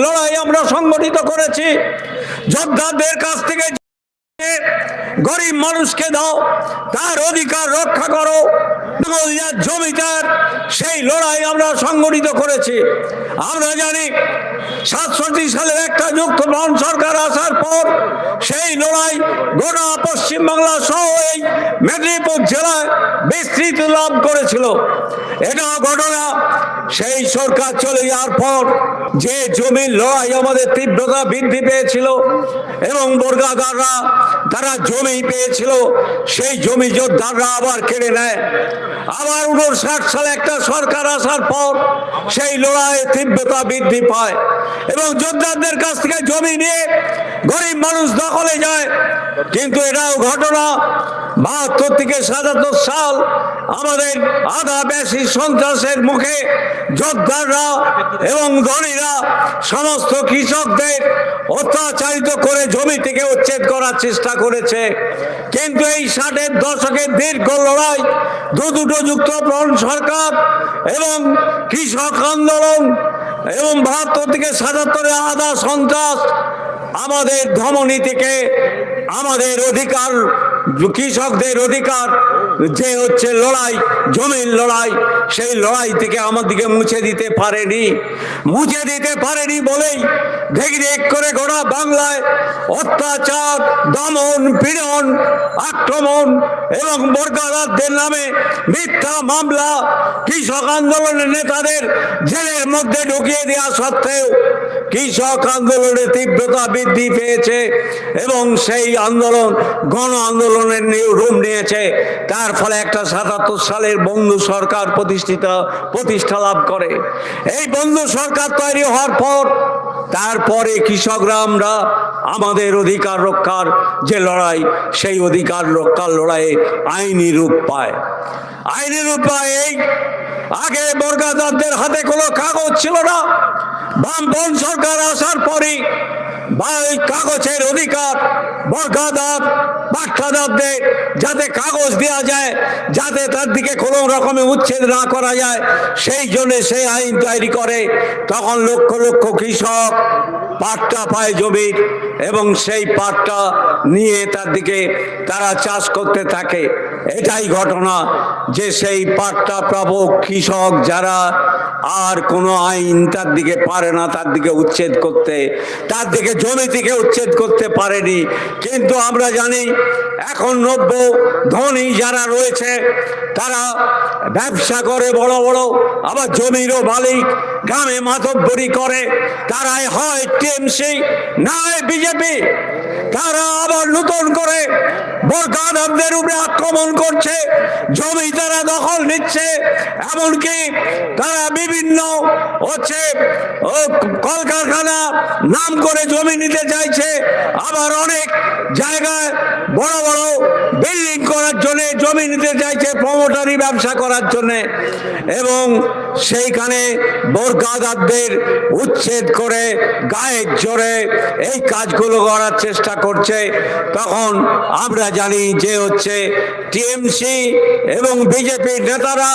লড়াই আমরা সংগঠিত করেছি। যোদ্ধাদের কাছ থেকে গরিব মানুষকে দাও, তার অধিকার রক্ষা করো। জমিদার, সেই লড়াই আমরা সংগঠিত করেছি। আমরা জানি সাতষট্টি সালের একটা যুক্ত বন সরকার আসার পর সেই লড়াই গোটা পশ্চিমবাংলা সহ এই মেদিনীপুর জেলায় বিস্তৃত লাভ করেছিল। এটা ঘটনা সেই সরকার চলে যাওয়ার পর যে জমির লড়াই আমাদের তীব্রতা বৃদ্ধি পেয়েছিল এবং বর্গাদাররা তারা জমি পেয়েছিল, সেই জমি যোদ্ধাররা আবার কেড়ে নেয়। আবার উনষাট সালে একটা সরকার আসার পর সেই লড়াইয়ের তীব্রতা বৃদ্ধি পায়। এবং যোদ্ধাদের কাছ থেকে জমি নিয়ে গরিব মানুষ দখলে যায়। কিন্তু এটাও ঘটনা। বাহাত্তর থেকে সাতাত্তর সাল আমাদের আধা বেশি সন্ত্রাসের মুখে যোদ্ধাররা এবং ধনীরা সমস্ত কৃষকদের অত্যাচারিত করে জমি থেকে উচ্ছেদ করার চেষ্টা করেছে। কিন্তু এই ষাটের দশকের দীর্ঘ লড়াই দু দুটো যুক্তফ্রন্ট সরকার এবং কৃষক আন্দোলন এবং বাহাত্তর থেকে সাতাত্তরে আধা সন্ত্রাস আমাদের ধমনী থেকে আমাদের অধিকার, কৃষকদের অধিকার, যে হচ্ছে লড়াই, জমির লড়াই, সেই লড়াই থেকে আমাদেরকে মুছে দিতে পারেনি। মুছে দিতে পারেনি বলেই দেখি দেখ করে গোড়া বাংলায় অত্যাচার, দমন, পীড়ন, আক্রমণ এবং বর্গাদারদের নামে মিথ্যা মামলা, কৃষক আন্দোলনের নেতাদের জেলের মধ্যে ঢুকিয়ে দেওয়া সত্ত্বেও কৃষক আন্দোলনের তীব্রতা বৃদ্ধি পেয়েছে এবং সেই আন্দোলন, গণ আন্দোলনের রূপ নিয়েছে। তার ফলে একটা সাতাত্তর সালের বন্ধু সরকার প্রতিষ্ঠিত, প্রতিষ্ঠা লাভ করে। এই বন্ধু সরকার তৈরি হওয়ার পর তারপরে কৃষকরা আমরা আমাদের অধিকার রক্ষার যে লড়াই, সেই অধিকার রক্ষার লড়াইয়ে আইনি রূপ পায়। আইনি রূপ পায় এই। আগে বর্গাদারদের হাতে কোনো কাগজ ছিল না। বামপন সরকার আসার পরই ওই কাগজের অধিকার বর্গাদার বাচ্চাদারদের যাতে কাগজ দেওয়া যায়, যাতে তার দিকে কোনো রকমের উচ্ছেদ না করা যায়, সেই জন্য সেই আইন তৈরি করে। তখন লক্ষ লক্ষ কৃষক পাটটা পায় জমির, এবং সেই পাটটা নিয়ে তার দিকে তারা চাষ করতে থাকে। এটাই ঘটনা যে সেই পাটটা প্রাপক কৃষক যারা আর কোনো আইন তার দিকে পারে না, তার দিকে উচ্ছেদ করতে। তার দিকে জমি থেকে উচ্ছেদ করতে পারেনি। কিন্তু আমরা জানি, এখন নব্য ধনী যারা রয়েছে, তারা ব্যবসা করে বড় বড়, আবার জমিরও মালিক, গ্রামে মাতব্বরি করে। তারাই হয় টিএমসি, না হয় বিজেপি। তারা আবার নতুন করে উপরে আক্রমণ করছে, জমি তারা দখল নিচ্ছে, এমনকি তারা বিভিন্ন নাম করে জমি নিতে চাইছে। আবার অনেক জায়গায় বড় বড় বিল্ডিং করার জন্য জমি নিতে চাইছে প্রমোটারি ব্যবসা করার জন্য। এবং সেইখানে বোরকাদারদের উচ্ছেদ করে গায়ের জোরে এই কাজগুলো করার চেষ্টা করছে। তখন আমরা জানি যে হচ্ছে টিএমসি এবং বিজেপির নেতারা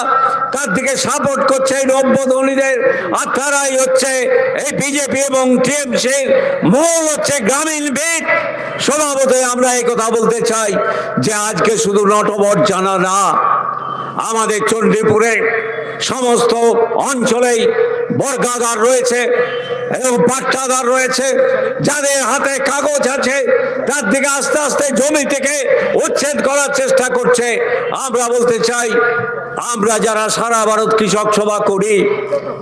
তার দিকে সাপোর্ট করছে এই নব্যধনীদের আর তারাই হচ্ছে এই বিজেপি এবং টিএমসির মূল হচ্ছে গ্রামীণ ভিত স্বভাবতই আমরা এই কথা বলতে চাই যে আজকে শুধু নটবর জানা না, আমাদের চণ্ডীপুরে সমস্ত অঞ্চলেই বর্গাগার রয়েছে এবং পাঠাগার রয়েছে। যাদের হাতে কাগজ আছে, তার দিকে আস্তে আস্তে জমি থেকে উচ্ছেদ করার চেষ্টা করছে। আমরা বলতে চাই আমরা যারা সারা ভারত কৃষক সভা করি,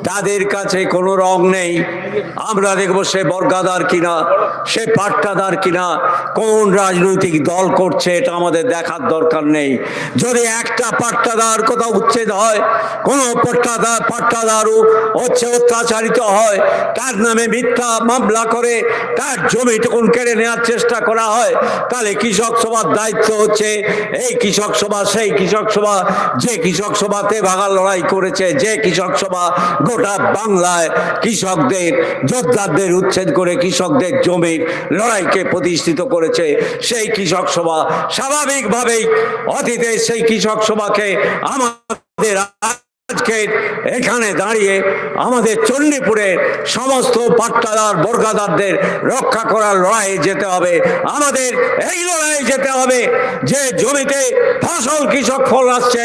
তাদের কাছে কোনো রং নেই। আমরা দেখব সে বর্গাদার কিনা, সে পাট্টাদার কিনা, কোন রাজনৈতিক দল করছে এটা আমাদের দেখার দরকার নেই। যদি একটা পাট্টাদার কোথাও উচ্ছেদ হয়, কোনো পাট্টাদার, পাট্টাদারও হচ্ছে অত্যাচারিত হয়, তার নামে মিথ্যা মামলা করে, তার জমিটুকুন কেড়ে নেওয়ার চেষ্টা করা হয়, তাহলে কৃষক সভার দায়িত্ব হচ্ছে, এই কৃষক সভা, সেই কৃষক সভা, যে কৃষক সভাতে ভাঙা লড়াই করেছে, যে কৃষক সভা গোটা বাংলায় কৃষকদের, যোদ্ধাদের উচ্ছেদ করে কৃষকদের জমির লড়াইকে প্রতিষ্ঠিত করেছে, সেই কৃষক সভা স্বাভাবিকভাবেই অতীতে সেই কৃষক সভাকে আমাদের আজকে এখানে দাঁড়িয়ে আমাদের চণ্ডীপুরের সমস্ত পাট্টাদার, বর্গাদারদের রক্ষা করার লড়াইয়ে যেতে হবে। আমাদের এই লড়াইয়ে যেতে হবে যে জমিতে ফসল কৃষক ফল আসছে,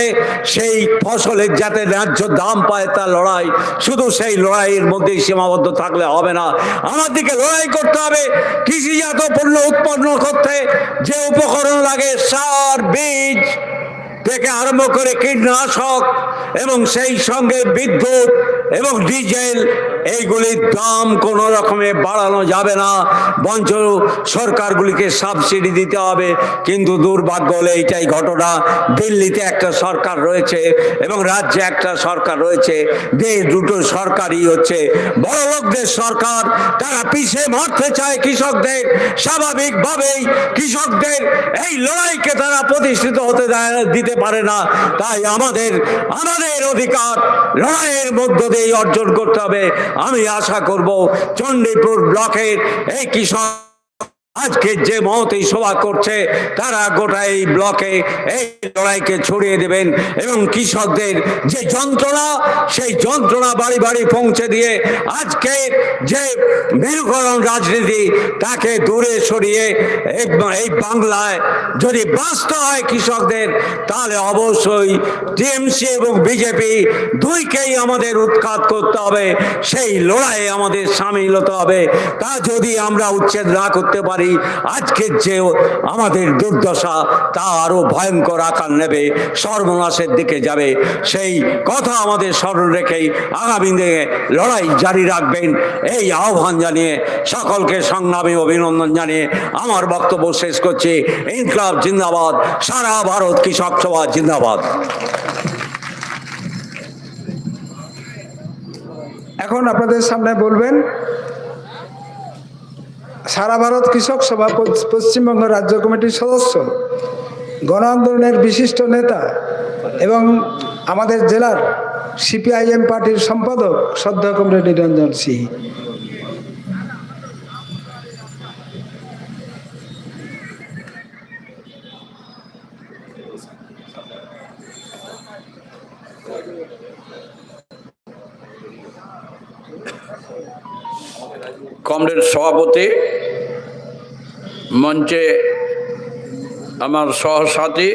সেই ফসলের যাতে ন্যায্য দাম পায় তার লড়াই। শুধু সেই লড়াইয়ের মধ্যেই সীমাবদ্ধ থাকলে হবে না। আমার দিকে লড়াই করতে হবে কৃষিজাত পণ্য উৎপন্ন করতে। যে উপকরণ লাগে সার, বীজ থেকে আরম্ভ করে কীটনাশক এবং সেই সঙ্গে বিদ্যুৎ এবং ডিজেল এইগুলির দাম কোনো রকমে বাড়ানো যাবে না। বঞ্চ সরকারগুলিকে সাবসিডি দিতে হবে। কিন্তু দুর্ভাগ্য হলে এইটাই ঘটনা। দিল্লিতে একটা সরকার রয়েছে এবং রাজ্যে একটা সরকার রয়েছে। দেশ দুটো সরকারই হচ্ছে বড় লোকদের সরকার। তারা পিছিয়ে মারতে চায় কৃষকদের। স্বাভাবিকভাবেই কৃষকদের এই লড়াইকে তারা প্রতিষ্ঠিত হতে দিতে পারে না। তাই আমাদের আমাদের অধিকার লড়াইয়ের মধ্য দিয়ে অর্জন করতে হবে। আমি আশা করব চণ্ডীপুর ব্লকের এই কৃষক আজকে যে মহতি সভা করছে, তারা গোটা এই ব্লকে এই লড়াইকে ছড়িয়ে দেবেন এবং কৃষকদের যে যন্ত্রণা, সেই যন্ত্রণা বাড়ি বাড়ি পৌঁছে দিয়ে আজকে যে মেরুকরণ রাজনীতি, তাকে দূরে সরিয়ে এই- এই বাংলায় যদি বাঁচতে হয় কৃষকদের, তাহলে অবশ্যই টিএমসি এবং বিজেপি দুইকেই আমাদের উৎখাত করতে হবে, সেই লড়াইয়ে আমাদের সামিল হতে হবে। তা যদি আমরা উচ্ছেদ না করতে পারি আজকের যে আমাদের দুর্দশা তা আরও ভয়ঙ্কর আকার নেবে, সর্বনাশের দিকে যাবে। সেই কথা আমাদের স্মরণ রেখেই আগামী দিনে লড়াই জারি রাখবেন। এই আহ্বান জানিয়ে সকলকে সংগ্রামী অভিনন্দন জানিয়ে আমার বক্তব্য শেষ করছি। ইনকলাব জিন্দাবাদ, সারা ভারত কৃষক সভা, জিন্দাবাদ। এখন আপনাদের সামনে বলবেন সারা ভারত কৃষক সভা পশ্চিমবঙ্গ রাজ্য কমিটির সদস্য গণ আন্দোলনের বিশিষ্ট নেতা এবং আমাদের জেলার সিপিআইএম পার্টির সম্পাদক শ্রদ্ধা কমরেড নিরঞ্জন সিং। কমরেড সভাপতি মঞ্চে আমার সহসাথী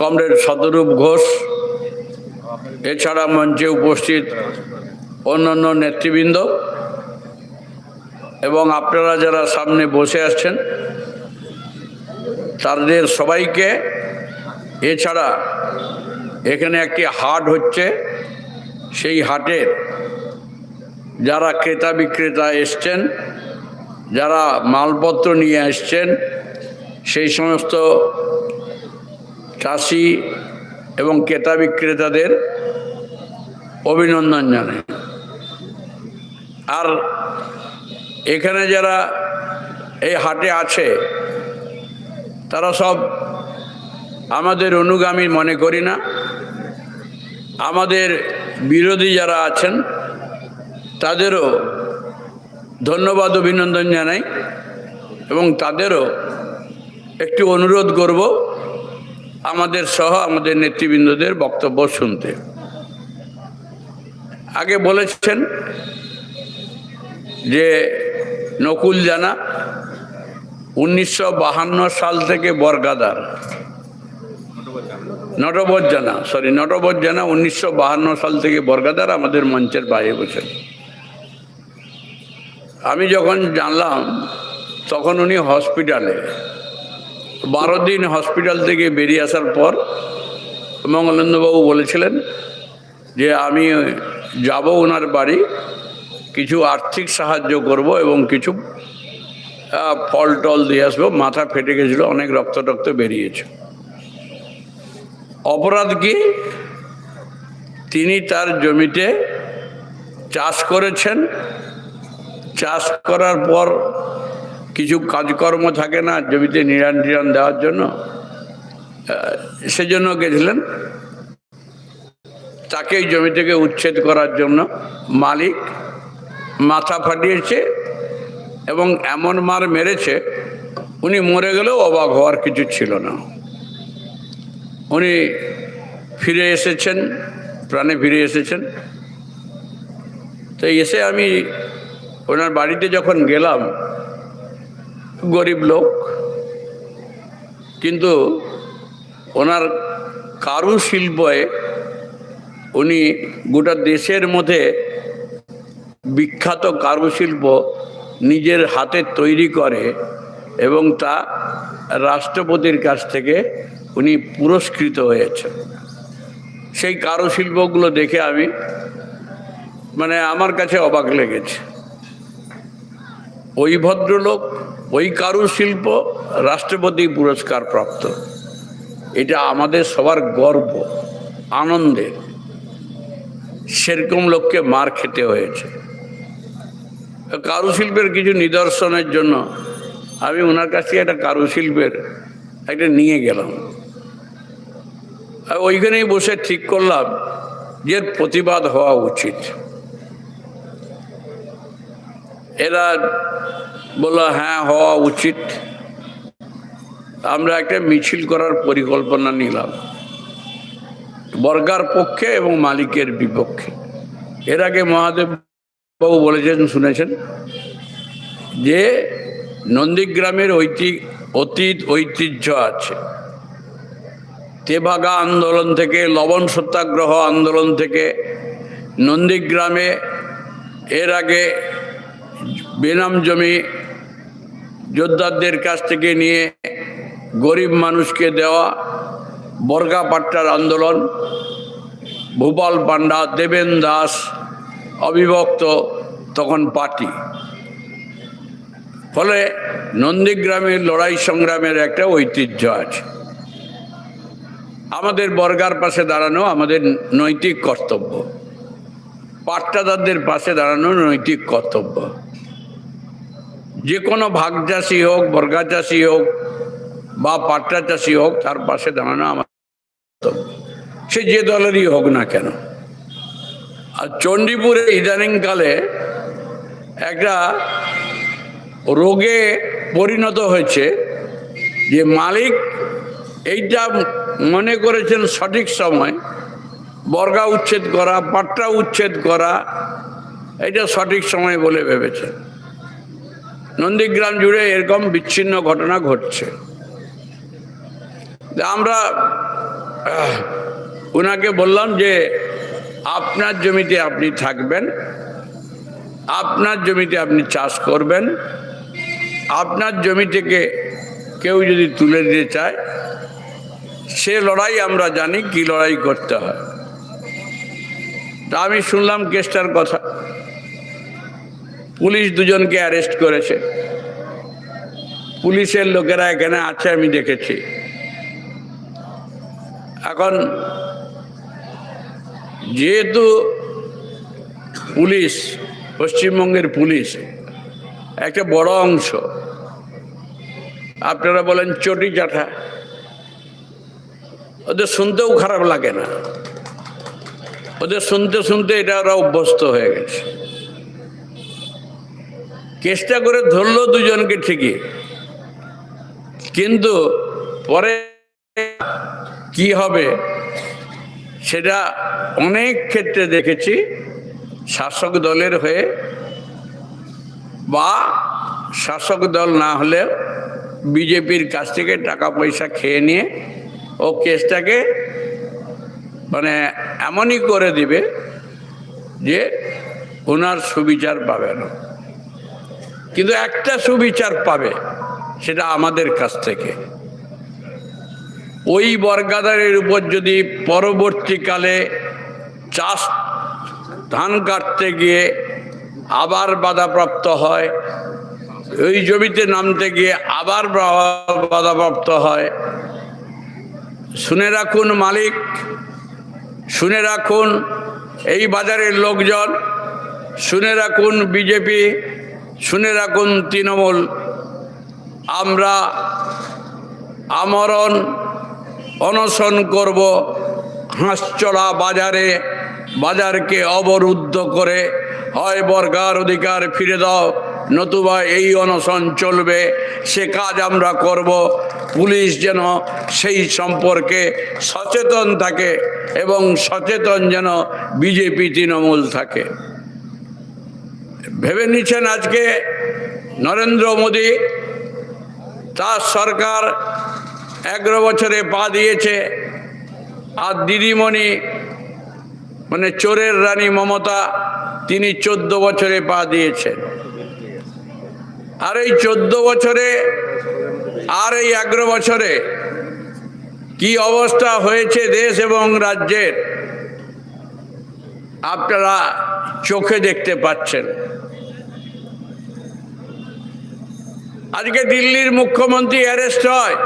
কমরেড শতরূপ ঘোষ, এছাড়া মঞ্চে উপস্থিত অন্যান্য নেতৃবৃন্দ এবং আপনারা যারা সামনে বসে আসছেন তাদের সবাইকে এছাড়া এখানে একটি হাট হচ্ছে। সেই হাটের যারা ক্রেতা বিক্রেতা এসছেন, যারা মালপত্র নিয়ে আসছেন, সেই সমস্ত চাষি এবং ক্রেতা বিক্রেতাদের অভিনন্দন জানাই। আর এখানে যারা এই হাটে আছে, তারা সব আমাদের অনুগামী মনে করি না। আমাদের বিরোধী যারা আছেন তাদেরও ধন্যবাদ, অভিনন্দন জানাই এবং তাদেরও একটি অনুরোধ করব আমাদের সহ আমাদের নেতৃবৃন্দদের বক্তব্য শুনতে। আগে বলেছেন যে নকুল জানা উনিশশো সাল থেকে বরগাদার। নটবর জানা সরি নটবর জানা উনিশশো সাল থেকে বরগাদার আমাদের মঞ্চের বাইরে বসে আমি যখন জানলাম, তখন উনি হসপিটালে। বারো দিন হসপিটাল থেকে বেরিয়ে আসার পর মঙ্গলেন্দ্রবাবু বলেছিলেন যে, আমি যাব ওনার বাড়ি, কিছু আর্থিক সাহায্য করব এবং কিছু ফল টল দিয়ে আসব। মাথা ফেটে গেছিল, অনেক রক্ত টক্ত বেরিয়েছে। অপরাধ কি? তিনি তার জমিতে চাষ করেছেন চাষ করার পর কিছু কাজকর্ম থাকে না জমিতে নিরান টিরান দেওয়ার জন্য। সেজন্য গেছিলেন। তাকে জমি থেকে উচ্ছেদ করার জন্য মালিক মাথা ফাটিয়েছে এবং এমন মার মেরেছে, উনি মরে গেলেও অবাক হওয়ার কিছু ছিল না। উনি ফিরে এসেছেন, প্রাণে ফিরে এসেছেন। তো এসে আমি ওনার বাড়িতে যখন গেলাম, গরিব লোক, কিন্তু ওনার কারুশিল্পে উনি গোটা দেশের মধ্যে বিখ্যাত কারুশিল্প নিজের হাতে তৈরি করে এবং তা রাষ্ট্রপতির কাছ থেকে উনি পুরস্কৃত হয়েছে সেই কারুশিল্পগুলো দেখে আমি মানে আমার কাছে অবাক লেগেছে। ওই ভদ্রলোক, ওই কারুশিল্প রাষ্ট্রপতি পুরস্কার প্রাপ্ত। এটা আমাদের সবার গর্ব, আনন্দের। সেরকম লোককে মার খেতে হয়েছে। কারুশিল্পের কিছু নিদর্শনের জন্য আমি ওনার কাছ থেকে একটা কারুশিল্পের একটা নিয়ে গেলাম। আর ওইখানেই বসে ঠিক করলাম যে প্রতিবাদ হওয়া উচিত। এরা বলল হ্যাঁ হওয়া উচিত। আমরা একটা মিছিল করার পরিকল্পনা নিলাম। বর্গার পক্ষে এবং মালিকের বিপক্ষে। এর আগে মহাদেব বাবু বলেছেন, শুনেছেন, যে নন্দীগ্রামের ঐতিহ অতীত ঐতিহ্য আছে। তেভাগা আন্দোলন থেকে, লবণ সত্যাগ্রহ আন্দোলন থেকে নন্দীগ্রামে এর আগে বেনাম জমি যোদ্ধাদের কাছ থেকে নিয়ে গরিব মানুষকে দেওয়া বর্গা পাট্টার আন্দোলন, ভূপাল পান্ডা দেবেন দাস, অবিভক্ত, তখন পার্টি। ফলে নন্দীগ্রামের লড়াই সংগ্রামের একটা ঐতিহ্য আছে। আমাদের বর্গার পাশে দাঁড়ানো আমাদের নৈতিক কর্তব্য। পাট্টাদারদের পাশে দাঁড়ানো নৈতিক কর্তব্য। যে কোনো ভাগ চাষি হোক বর্গা চাষি হোক বা পাট্টা চাষি হোক, তার পাশে দাঁড়ানো আমার সে যে দলেরই হোক না কেন। আর চণ্ডীপুরে ইদানিংকালে একটা রোগে পরিণত হয়েছে যে মালিক এইটা মনে করেছেন সঠিক সময়, বর্গা উচ্ছেদ করা, পাট্টা উচ্ছেদ করা এটা সঠিক সময় বলে ভেবেছে নন্দীগ্রাম জুড়ে এরকম বিচ্ছিন্ন ঘটনা ঘটছে। আমরা ওনাকে বললাম যে, আপনার জমিতে আপনি থাকবেন, আপনার জমিতে আপনি চাষ করবেন, আপনার জমি থেকে কেউ যদি তুলে দিতে চায়, সে লড়াই আমরা জানি কি লড়াই করতে হয়। তা আমি শুনলাম কেসটার কথা। পুলিশ দুজনকে অ্যারেস্ট করেছে। পুলিশের লোকেরা এখানে আছে, আমি দেখেছি। এখন যেহেতু পুলিশ, পশ্চিমবঙ্গের পুলিশ, একটা বড় অংশ, আপনারা বলেন চটি চাঠা, ওদের শুনতেও খারাপ লাগে না। ওদের শুনতে শুনতে এটা ওরা অভ্যস্ত হয়ে গেছে। চেষ্টা করে ধরলো দুজনকে ঠিকই। কিন্তু পরে কি হবে সেটা অনেক ক্ষেত্রে দেখেছি, শাসক দলের হয়ে বা শাসক দল না হলেও বিজেপির কাছ থেকে টাকা পয়সা খেয়ে নিয়ে ও কেসটাকে মানে এমনই করে দিবে যে ওনার সুবিচার পাবে না। কিন্তু একটা সুবিচার পাবে, সেটা আমাদের কাছ থেকে। ওই বর্গাদারের উপর যদি পরবর্তীকালে চাষ ধান কাটতে গিয়ে আবার বাধাপ্রাপ্ত হয়, ওই জমিতে নামতে গিয়ে আবার বাধাপ্রাপ্ত হয়, শুনে রাখুন মালিক, শুনে রাখুন এই বাজারের লোকজন, শুনে রাখুন বিজেপি শুনে রাখুন তৃণমূল। আমরা আমরণ অনশন করব হাঁসচড়া বাজারে, বাজারকে অবরুদ্ধ করে। হয় বর্গার অধিকার ফিরে দাও, নতুবা এই অনশন চলবে। সে কাজ আমরা করব। পুলিশ যেন সেই সম্পর্কে সচেতন থাকে এবং সচেতন যেন বিজেপি তৃণমূল থাকে। ভেবে নিচ্ছেন আজকে নরেন্দ্র মোদী, তার সরকার এগারো বছরে পা দিয়েছে, আর দিদিমণি মানে চোরের রানী মমতা, তিনি চোদ্দ বছরে পা দিয়েছেন। আর এই চোদ্দ বছরে, আর এই এগারো বছরে কি অবস্থা হয়েছে দেশ এবং রাজ্যের? আপনারা চোখে দেখতে পাচ্ছেন। আজকে দিল্লির মুখ্যমন্ত্রী অ্যারেস্ট হয়।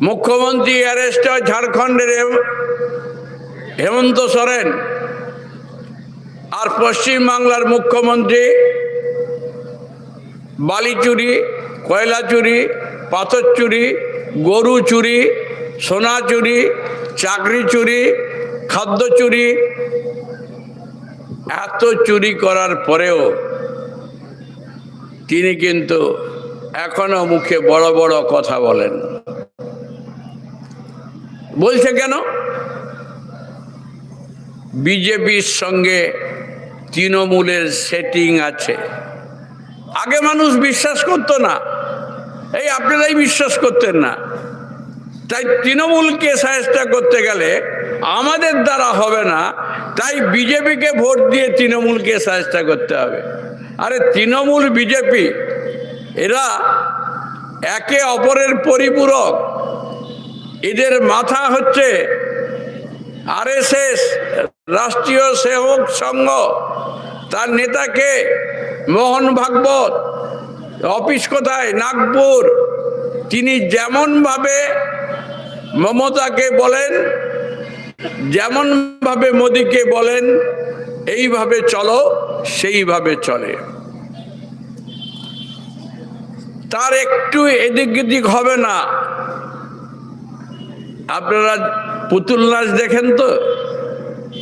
মুখ্যমন্ত্রী অ্যারেস্ট হয় ঝাড়খণ্ডের হেমন্ত সোরেন। আর পশ্চিমবাংলার মুখ্যমন্ত্রী বালি চুরি কয়লা চুরি পাথর চুরি গরু চুরি সোনা চুরি চাকরি চুরি খাদ্য চুরি, এত চুরি করার পরেও তিনি কিন্তু এখনও মুখে বড় বড় কথা বলেন। বলছে কেন? বিজেপির সঙ্গে তৃণমূলের সেটিং আছে। আগে মানুষ বিশ্বাস করতো না। এই আপনারাই বিশ্বাস করতেন না। তাই তৃণমূলকে সাহেস্তা করতে গেলে আমাদের দ্বারা হবে না, তাই বিজেপিকে ভোট দিয়ে তৃণমূলকে সাহেস্তা করতে হবে। আরে তৃণমূল, বিজেপি, এরা একে অপরের পরিপূরক। এদের মাথা হচ্ছে আরএসএস, রাষ্ট্রীয় সেবক সংঘ, তার নেতাকে মোহন ভাগবত, অফিস কোথায়? নাগপুর। তিনি যেমনভাবে মমতাকে বলেন যেমনভাবে মোদীকে বলেন, এইভাবে চলো, সেইভাবে চলে। তার একটু এদিক এদিক হবে না। আপনারা পুতুল নাচ দেখেন তো?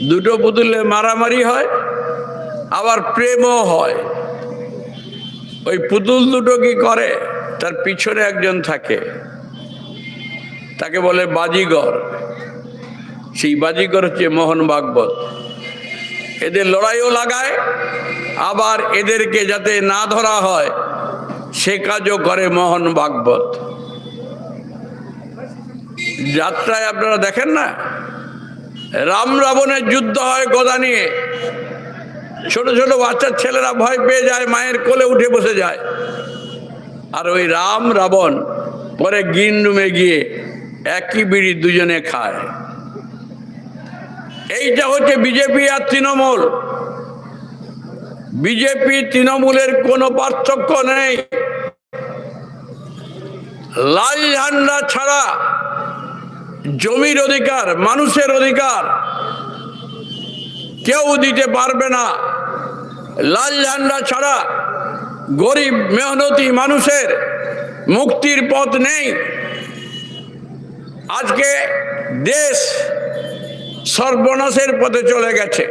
দুটো পুতুলে মারামারি হয়, আবার প্রেমও হয়। ওই পুতুল দুটো কি করে? তার পিছনে একজন থাকে। তাকে বলে বাজিগর। সেই বাজিগর হচ্ছে মোহন ভাগবত। এদের লড়াইও লাগায়, আবার এদেরকে যাতে না ধরা হয়, সে কাজও করে মোহন ভাগবত। যাত্রায় আপনারা দেখেন না? রাম রাবণের যুদ্ধ হয় গদা নিয়ে। ছোট ছোট বাচ্চার ছেলেরা ভয় পেয়ে যায়, মায়ের কোলে উঠে বসে যায়। আর ওই রাম রাবণ পরে গ্রিন রুমে গিয়ে একই বিড়ি দুজনে খায়। এইটা হচ্ছে বিজেপি আর তৃণমূল। বিজেপি তৃণমূলের কোনো পার্থক্য নেই। লাল ঝান্ডা ছাড়া জমির অধিকার, মানুষের অধিকার কেউ দিতে পারবে না। লাল ঝান্ডা ছাড়া গরিব, মেহনতি মানুষের মুক্তির পথ নেই। আজকে দেশ সর্বনাশের পথে চলে গেছে।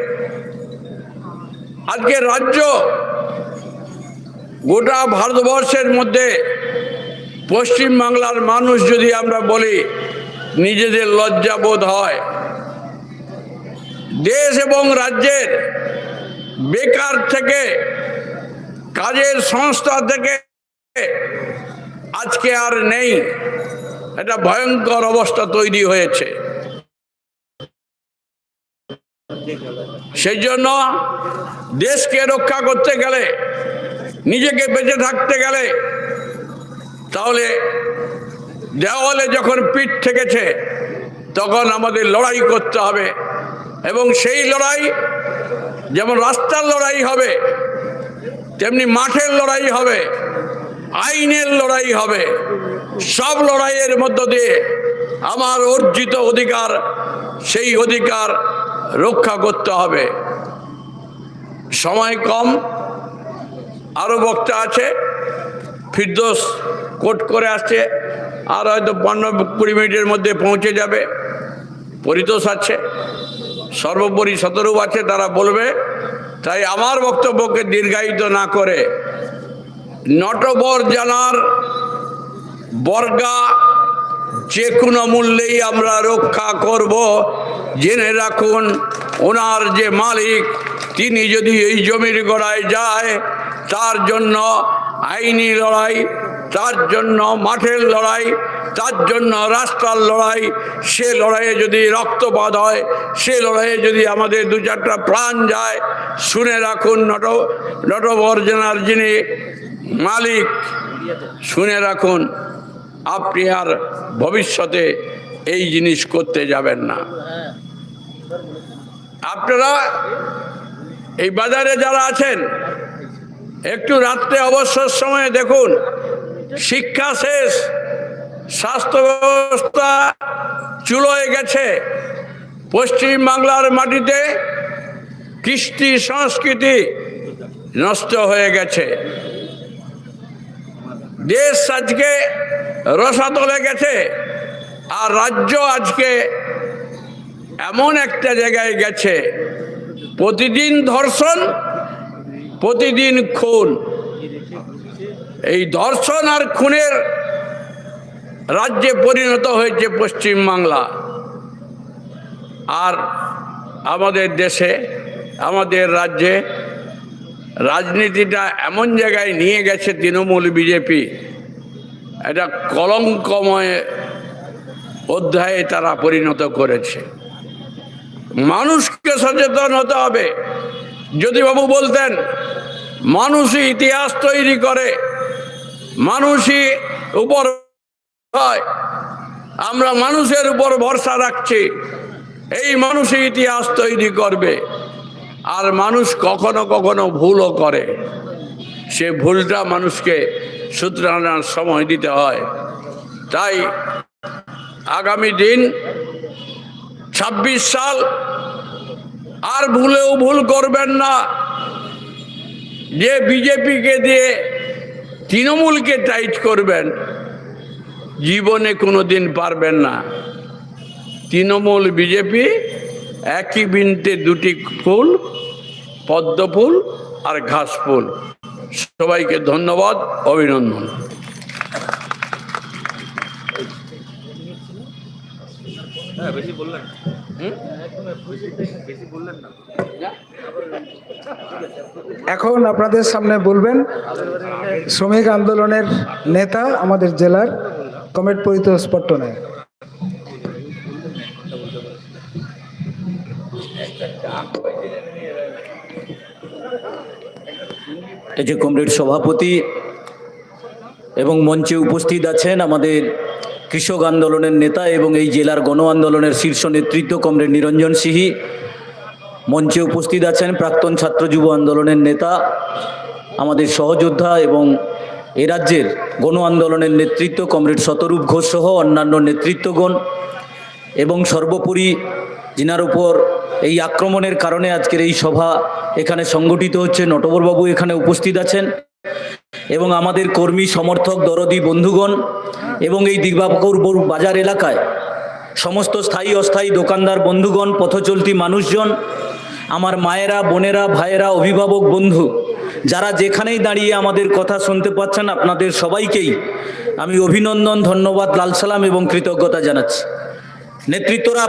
আজকে রাজ্য গোটা ভারতবর্ষের মধ্যে পশ্চিম বাংলার মানুষ যদি আমরা বলি, নিজেদের লজ্জাবোধ হয়। দেশ এবং রাজ্যের বেকার থেকে, কাজের সংস্থা থেকে আজকে আর নেই। একটা ভয়ঙ্কর অবস্থা তৈরি হয়েছে। সেই জন্য দেশকে রক্ষা করতে গেলে, নিজেকে বেঁচে থাকতে গেলে, তাহলে দেওয়ালে যখন পিঠ ঠেকেছে তখন আমাদের লড়াই করতে হবে। এবং সেই লড়াই যেমন রাস্তার লড়াই হবে, তেমনি মাঠের লড়াই হবে, আইনের লড়াই হবে। সব লড়াইয়ের মধ্য দিয়ে আমার অর্জিত অধিকার, সেই অধিকার রক্ষা করতে হবে। সময় কম আরও বক্তা আছে, ফিরদোস কোট করে আসছে, আর হয়তো পনেরো কুড়ি মিনিটের মধ্যে পৌঁছে যাবে। পরিতোষ আছে, সর্বোপরি সতেরো আছে, তারা বলবে। তাই আমার বক্তব্যকে দীর্ঘায়িত না করে, নটবর জানার বর্গা যে কোনো মূল্যেই আমরা রক্ষা করব। জেনে রাখুন, ওনার যে মালিক, তিনি যদি এই জমির গড়ায় যায়, তার জন্য আইনি লড়াই, তার জন্য মাঠের লড়াই, তার জন্য রাস্তার লড়াই, সে লড়াইয়ে যদি রক্তপাত হয়, সে লড়াইয়ে যদি আমাদের দু চারটা প্রাণ যায়, শুনে রাখুন নট, নটবর্জনার যিনি মালিক, শুনে রাখুন। আপনি আর ভবিষ্যতে এই জিনিস করতে যাবেন না। আপনারা এই বাজারে যারা আছেন, একটু রাত্রে অবসর সময়ে দেখুন, শিক্ষা শেষ, স্বাস্থ্য ব্যবস্থা চুলোয় গেছে। পশ্চিম বাংলার মাটিতে কৃষ্টি সংস্কৃতি নষ্ট হয়ে গেছে। দেশ আজকে রসাতলে গেছে। আর রাজ্য আজকে এমন একটা জায়গায় গেছে। প্রতিদিন ধর্ষণ, প্রতিদিন খুন। এই ধর্ষণ আর খুনের রাজ্যে পরিণত হয়েছে পশ্চিম বাংলা। আর আমাদের দেশে, আমাদের রাজ্যে রাজনীতিটা এমন জায়গায় নিয়ে গেছে তৃণমূল বিজেপি। এটা কলঙ্কময় অধ্যায়ে তারা পরিণত করেছে। মানুষকে সচেতন হতে হবে। যদি বাবু বলতেন, মানুষই ইতিহাস তৈরি করে, মানুষই উপর হয়, আমরা মানুষের উপর ভরসা রাখছি, এই মানুষই ইতিহাস তৈরি করবে। আর মানুষ কখনো কখনো ভুলও করে। সে ভুলটা মানুষকে শুধরানোর সময় দিতে হয়। তাই আগামী দিন ছাব্বিশ সাল আর ভুলেও ভুল করবেন না। যে বিজেপিকে দিয়ে তৃণমূলকে টাইট করবেন, জীবনে কোনো দিন পারবেন না। তৃণমূল বিজেপি একই বিনতে দুটি ফুল, পদ্ম ফুল আর ঘাস ফুল। সবাইকে ধন্যবাদ অভিনন্দন। এখন আপনাদের সামনে বলবেন শ্রমিক আন্দোলনের নেতা আমাদের জেলার কমেট পরিতোষ পট্টনায়ক। এই যে কমরেড সভাপতি এবং মঞ্চে উপস্থিত আছেন আমাদের কৃষক আন্দোলনের নেতা এবং এই জেলার গণ আন্দোলনের শীর্ষ নেতৃত্ব কমরেড নিরঞ্জন সিহি। মঞ্চে উপস্থিত আছেন প্রাক্তন ছাত্র যুব আন্দোলনের নেতা, আমাদের সহযোদ্ধা এবং এ রাজ্যের গণ আন্দোলনের নেতৃত্ব কমরেড শতরূপ ঘোষ সহ অন্যান্য নেতৃত্বগণ এবং সর্বোপরি যিনার উপর এই আক্রমণের কারণে আজকের এই সভা এখানে সংগঠিত হচ্ছে। নটবরবাবু এখানে উপস্থিত আছেন এবং আমাদের কর্মী, সমর্থক, দরদি, বন্ধুগণ এবং এই দিবাকরপুর বাজার এলাকায় সমস্ত স্থায়ী, অস্থায়ী দোকানদার, বন্ধুগণ, পথচলতি মানুষজন, আমার মায়েরা, বোনেরা, ভাইয়েরা, অভিভাবক বন্ধু, যারা যেখানেই দাঁড়িয়ে আমাদের কথা শুনতে পাচ্ছেন, আপনাদের সবাইকেই আমি অভিনন্দন, ধন্যবাদ লাল সালাম এবং কৃতজ্ঞতা জানাচ্ছি। নেতৃত্বরা